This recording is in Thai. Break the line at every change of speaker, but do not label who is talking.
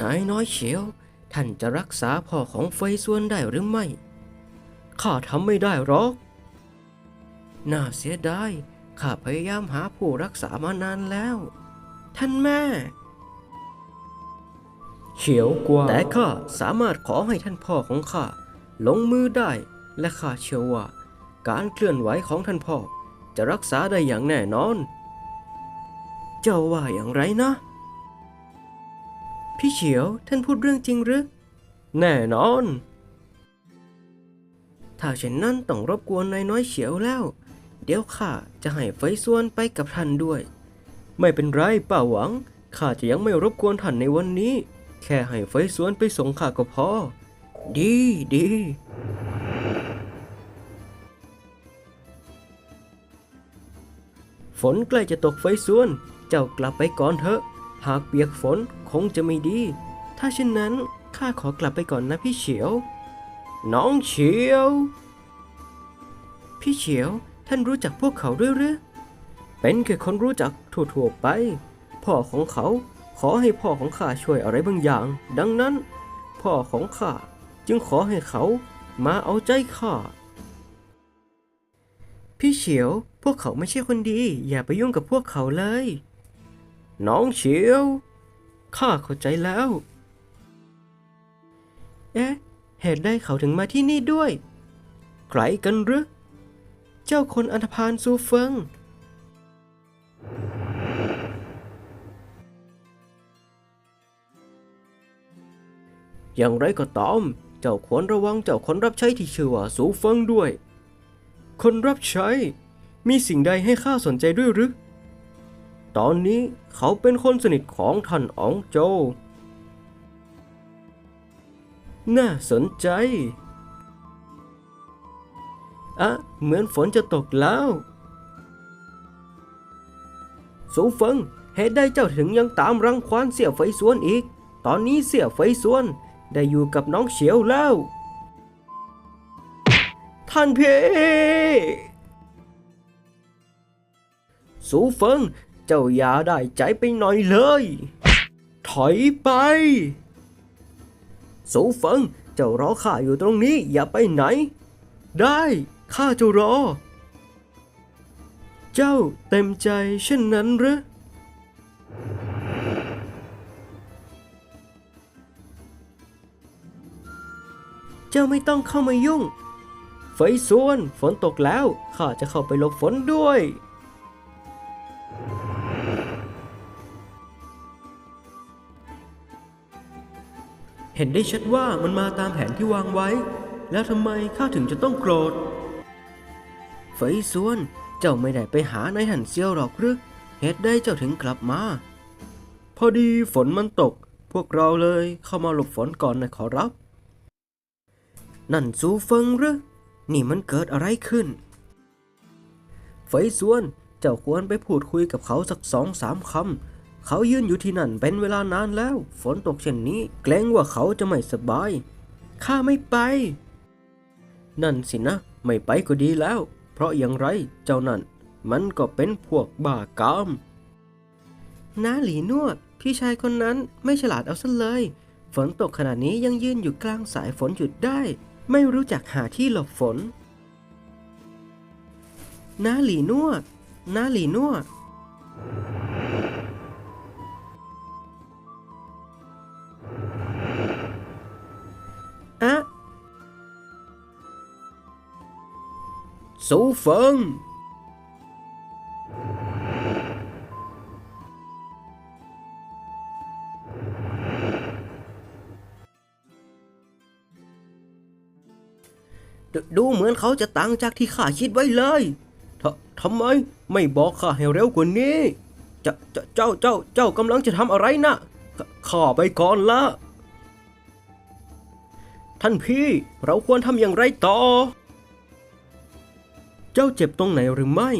นายน้อยเฉียว ท่านจะรักษาพ่อของเฟยซวนได้หรือไม่ ข้าทำไม่ได้หรอก น่าเสียดาย ข้าพยายามหาผู้รักษามานานแล้ว ท่านแม่
เฉียวกว่า
แต่ข้าสามารถขอให้ท่านพ่อของข้าลงมือได้ และข้าเชื่อว่า การเคลื่อนไหวของท่านพ่อจะรักษาได้อย่างแน่นอน เจ้าว่าอย่างไรนะ พี่เฉียวท่านพูดเรื่องจริงหรือ แน่นอน ถ้าเช่นนั้นต้องรบกวนนายน้อยเฉียวแล้ว เดี๋ยวข้าจะให้ไฟส่วนไปกับท่านด้วย ไม่เป็นไรป้าหวังข้าจะยังไม่รบกวนท่านในวันนี้ แค่ให้ไฟสวนไปส่งข้าก็พอ ดีดีฝนใกล้จะตกไฟสวน เจ้ากลับไปก่อนเถอะ หากเปียกฝนคงจะไม่ดี ถ้าเช่นนั้นข้าขอกลับไปก่อนนะพี่เฉียว น้องเฉียว พี่เฉียวท่านรู้จักพวกเขาด้วยหรือเป็นแค่คนรู้จักทั่วๆไป พ่อของเขาขอให้พ่อของข้าช่วยอะไรบางอย่าง ดังนั้น พ่อของข้าจึงขอให้เขามาเอาใจข้าพี่เฉียว พวกเขาไม่ใช่คนดี อย่าไปยุ่งกับพวกเขาเลย น้องเฉียว ข้าเข้าใจแล้ว เอ๊ะ เหตุใดเขาถึงมาที่นี่ด้วย ใครกันหรือ เจ้าคนอันธพาลซูเฟิง อย่างไรก็ตาม เจ้าควรระวังเจ้าคนรับใช้ที่ชื่อว่าสูเฟิงด้วย คนรับใช้ มีสิ่งใดให้ข้าสนใจด้วยหรือ ตอนนี้เขาเป็นคนสนิทของท่านอองโจ น่าสนใจ อะ เหมือนฝนจะตกแล้วสูเฟิงเหตุใดเจ้าถึงยังตามรังควานเสี่ยวไฟสวนอีก ตอนนี้เสี่ยวไฟสวนได้อยู่กับน้องเฉียวแล้ว ท่านพี่สูเฟิง จ้าอย่าได้ใจไปหน่อยเลย ถอยไปสูเฟิงเจ้ารอข้าอยู่ตรงนี้อย่าไปไหน ได้ข้าจะรอ เจ้าเต็มใจเช่นนั้นหรือเจ้าไม่ต้องเข้ามายุ่ง ไฟส่วนฝนตกแล้วข้าจะเข้าไปหลบฝนด้วย เห็นได้ชัดว่ามันมาตามแผนที่วางไว้ แล้วทำไมข้าถึงจะต้องโกรธไฟส่วน เจ้าไม่ได้ไปหานายหันเซียวหรอกหรือเหตุใดเจ้าถึงกลับมา พอดีฝนมันตก พวกเราเลยเข้ามาหลบฝนก่อนนะขอรับ นั่นซูเฟิงหรือนี่มันเกิดอะไรขึ้นไฟส่วน เจ้าควรไปพูดคุยกับเขาสักสองสามคำ เขายืนอยู่ที่นั่นเป็นเวลานานแล้ว ฝนตกเช่นนี้ เกรงว่าเขาจะไม่สบาย ข้าไม่ไป นั่นสินะ ไม่ไปก็ดีแล้ว เพราะอย่างไรเจ้านั่น มันก็เป็นพวกบ้ากามน้าหลีนวดพี่ชายคนนั้นไม่ฉลาดเอาซะเลย ฝนตกขนาดนี้ยังยืนอยู่กลางสายฝนหยุดได้ ไม่รู้จักหาที่หลบฝนน้าหลีนวดน้าหลีนว สูเฟิงดดูเหมือนเขาจะตังจากที่ข้าคิดไว้เลยททำไมไม่บอกข้าให้เร็วกว่านี้เจ้าเจ้าเจ้าเจ้ากำลังจะทำอะไรนะขข้าไปก่อนละ ท่านพี่เราควรทำอย่างไรต่อ เจ้าเจ็บตรงไหนหรือไม่